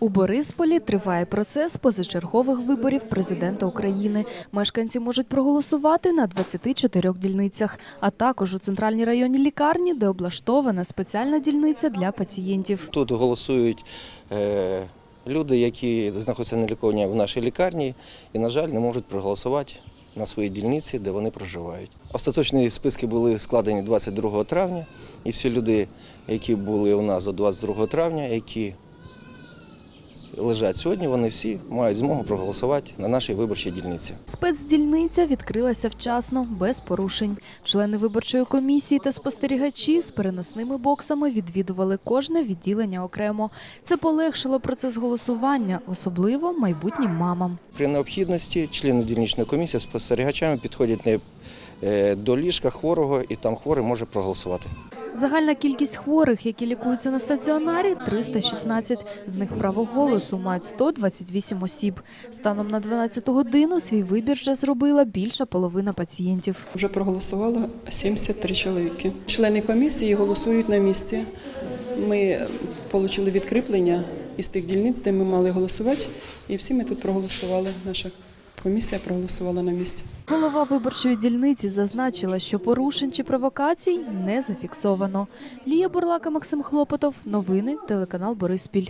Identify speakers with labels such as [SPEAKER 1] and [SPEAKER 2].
[SPEAKER 1] У Борисполі триває процес позачергових виборів президента України. Мешканці можуть проголосувати на 24 дільницях, а також у центральній районній лікарні, де облаштована спеціальна дільниця для пацієнтів.
[SPEAKER 2] Тут голосують е, люди, які знаходяться на лікуванні в нашій лікарні і, на жаль, не можуть проголосувати на своїй дільниці, де вони проживають. Остаточні списки були складені 22 травня, і всі люди, які були у нас до 22 травня, які лежать сьогодні, вони всі мають змогу проголосувати на нашій виборчій дільниці.
[SPEAKER 1] Спецдільниця відкрилася вчасно, без порушень. Члени виборчої комісії та спостерігачі з переносними боксами відвідували кожне відділення окремо. Це полегшило процес голосування, особливо майбутнім мамам.
[SPEAKER 2] При необхідності члени дільничної комісії з спостерігачами підходять не, до ліжка хворого, і там хворий може проголосувати.
[SPEAKER 1] Загальна кількість хворих, які лікуються на стаціонарі, 316. З них право голосу мають 128 осіб. Станом на 12 годину свій вибір вже зробила більша половина пацієнтів.
[SPEAKER 3] Вже проголосувало 73 чоловіки. Члени комісії голосують на місці. Ми отримали відкріплення із тих дільниць, де ми мали голосувати, і всі ми тут проголосували. Наша комісія проголосувала на місці.
[SPEAKER 1] Голова виборчої дільниці зазначила, що порушень чи провокацій не зафіксовано. Лія Бурлака, Максим Хлопотов. Новини телеканал Бориспіль.